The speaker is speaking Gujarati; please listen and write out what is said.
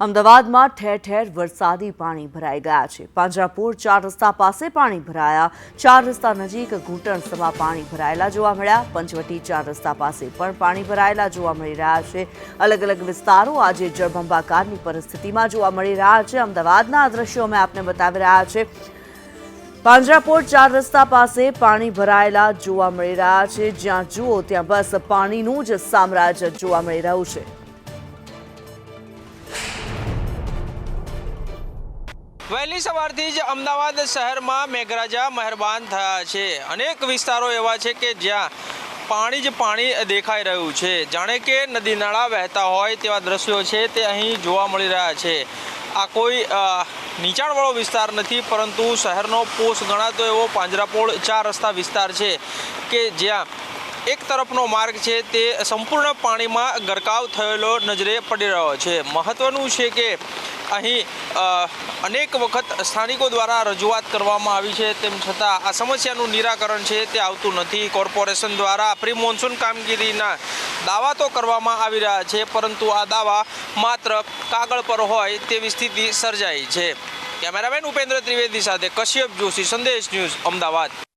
અમદાવાદમાં ઠેર ઠેર વરસાદી પાણી ભરાઈ ગયા છે. પાંજરાપુર ચાર રસ્તા પાસે પાણી ભરાયા. ચાર રસ્તા નજીક ઘૂંટણ પાણી ભરાયેલા જોવા મળ્યા. પંચવટી ચાર રસ્તા પાસે પણ પાણી ભરાયેલા જોવા મળી રહ્યા છે. અલગ અલગ વિસ્તારો આજે જળબંબાકારની પરિસ્થિતિમાં જોવા મળી રહ્યા છે. અમદાવાદના આ દ્રશ્યો અમે આપને બતાવી રહ્યા છે. પાંજરાપોર ચાર રસ્તા પાસે પાણી ભરાયેલા જોવા મળી રહ્યા છે. જ્યાં જુઓ ત્યાં બસ પાણીનું જ સામ્રાજ્ય જોવા મળી રહ્યું છે. વહેલી સવારથી જ અમદાવાદ શહેરમાં મેઘરાજા મહેરબાન થયા છે. અનેક વિસ્તારો એવા છે કે જ્યાં પાણી જ પાણી દેખાઈ રહ્યું છે. જાણે કે નદી નાળા વહેતા હોય તેવા દ્રશ્યો છે તે અહીં જોવા મળી રહ્યા છે. આ કોઈ નીચાણવાળો વિસ્તાર નથી, પરંતુ શહેરનો પોષ ગણાતો એવો પાંજરાપોળ ચાર રસ્તા વિસ્તાર છે કે જ્યાં એક તરફનો માર્ગ છે તે સંપૂર્ણ પાણીમાં ગરકાવ થયેલો નજરે પડી રહ્યો છે. મહત્ત્વનું છે કે અહીં અનેક વખત સ્થાનિકો દ્વારા રજૂઆત કરવામાં આવી છે, તેમ છતાં આ સમસ્યાનું નિરાકરણ છે, તે આવતું નથી. કોર્પોરેશન દ્વારા પ્રી મોન્સૂન કામગીરીના દાવા તો કરવામાં આવી રહ્યા છે, પરંતુ આ દાવા માત્ર કાગળ પર હોય તેવી સ્થિતિ સર્જાઈ છે. કેમેરામેન ઉપેન્દ્ર ત્રિવેદી સાથે કશ્યપ જોશી, સંદેશ ન્યૂઝ, અમદાવાદ.